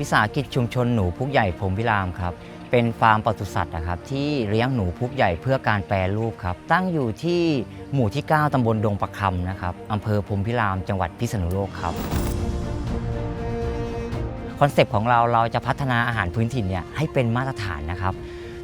วิสาหกิจชุมชนหนูพุกใหญ่พรมพิรามครับ เป็นฟาร์มปศุสัตว์นะครับที่เลี้ยงหนูพุกใหญ่เพื่อการแปรรูปครับ ตั้งอยู่ที่หมู่ที่ 9ตำบลดงประคำนะครับอำเภอพรมพิรามจังหวัดพิษณุโลกครับคอนเซปต์ของเราเราจะพัฒนาอาหารพื้นถิ่นเนี่ยให้เป็นมาตรฐานนะครับ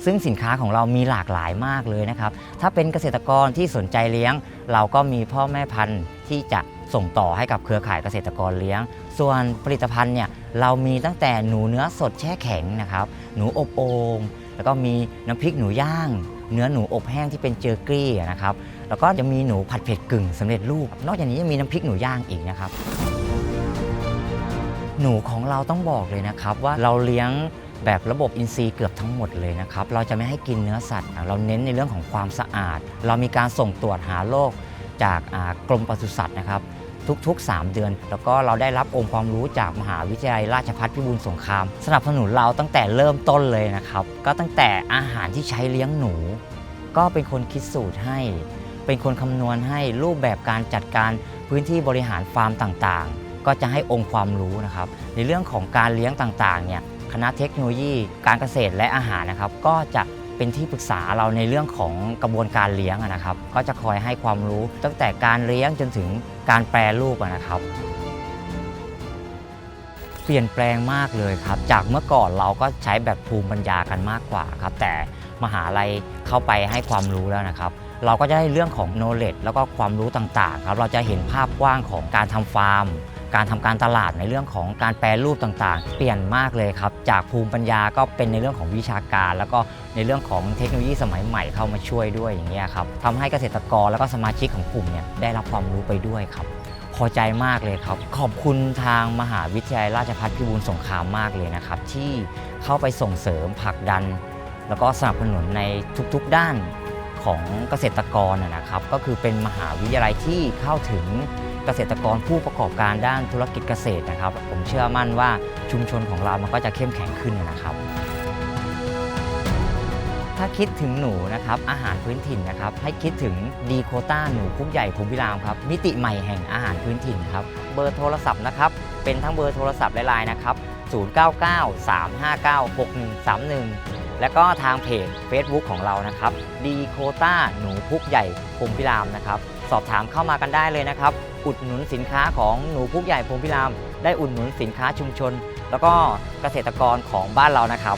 ซึ่งสินค้าของเรามีหลากหลายมากเลยนะครับ ถ้าเป็นเกษตรกรที่สนใจเลี้ยง เราก็มีพ่อแม่พันธุ์ที่จะส่งต่อให้กับเครือข่ายเกษตรกรเลี้ยง ส่วนผลิตภัณฑ์เนี่ยเรามีตั้งแต่หนูเนื้อสดแช่แข็งนะครับ หนูอบโอ่งแล้วก็มีน้ำพริกหนูย่าง เนื้อหนูอบแห้งที่เป็นเจอร์กรี้นะครับ แล้วก็จะมีหนูผัดเผ็ดกึ่งสำเร็จรูป นอกจากนี้ยังมีน้ำพริกหนูย่างอีกนะครับ หนูของเราต้องบอกเลยนะครับว่าเราเลี้ยง แบบระบบอินทรีย์เกือบทั้งหมดเลยนะครับ เราจะไม่ให้กินเนื้อสัตว์ เราเน้นในเรื่องของความสะอาด เรามีการส่งตรวจหาโรคจากกรมปศุสัตว์นะครับ ทุกๆ 3 เดือน แล้วก็เราได้รับองค์ความรู้จากมหาวิทยาลัยราชภัฏพิบูลสงคราม สนับสนุนเราตั้งแต่เริ่มต้นเลยนะครับ ก็ตั้งแต่อาหารที่ใช้เลี้ยงหนู ก็เป็นคนคิดสูตรให้ เป็นคนคำนวณให้รูปแบบการจัดการพื้นที่บริหารฟาร์มต่างๆ ก็จะให้องค์ความรู้นะครับ ในเรื่องของการเลี้ยงต่างๆเนี่ย คณะเทคโนโลยี การเกษตรและอาหารนะครับ ก็จะเป็นที่ปรึกษาเราในเรื่องของกระบวนการเลี้ยงนะครับ ก็จะคอยให้ความรู้ตั้งแต่การเลี้ยงจนถึงการแปรรูปนะครับ เปลี่ยนแปลงมากเลยครับ จากเมื่อก่อนเราก็ใช้แบบภูมิปัญญากันมากกว่าครับ แต่มหาลัยเข้าไปให้ความรู้แล้วนะครับ เราก็จะได้เรื่องของ knowledge แล้วก็ความรู้ต่างๆครับ เราจะเห็นภาพกว้างของการทำฟาร์ม การทำการตลาดในเรื่องของการแปรรูปต่างๆ เปลี่ยนมากเลยครับ จากภูมิปัญญาก็เป็นในเรื่องของวิชาการ แล้วก็ในเรื่องของเทคโนโลยีสมัยใหม่เข้ามาช่วยด้วยอย่างนี้ยครับทำให้เกษตรกรแล้วก็สมาชิกของกลุ่มเนี่ยได้รับความรู้ไปด้วยครับพอใจมากเลยครับ ขอบคุณทางมหาวิทยาลัยราชภัฏพิบูลสงครามมากเลยนะครับ ที่เข้าไปส่งเสริมผลักดัน แล้วก็สนับสนุนในทุกๆด้านของเกษตรกรนะครับ ก็คือเป็นมหาวิทยาลัยที่เข้าถึง เกษตรกรผู้ประกอบการด้านธุรกิจเกษตรนะครับ ผมเชื่อมั่นว่าชุมชนของเรามันก็จะเข้มแข็งขึ้นนะครับ ถ้าคิดถึงหนูนะครับอาหารพื้นถิ่นนะครับ ให้คิดถึงดีโคต้าหนูพุกใหญ่ภูมิพิรามครับมิติใหม่แห่งอาหารพื้นถิ่นครับเบอร์โทรศัพท์นะครับเป็นทั้งเบอร์โทรศัพท์และไลน์นะครับ0993596131 และก็ทางเพจ Facebook ของเรานะครับดีโคต้าหนูพุกใหญ่ภูมิพิรามนะครับ สอบถามเข้ามากันได้เลยนะครับ อุดหนุนสินค้าของหนูพุกใหญ่ภูมิพิราม ได้อุดหนุนสินค้าชุมชน แล้วก็เกษตรกรของบ้านเรานะครับ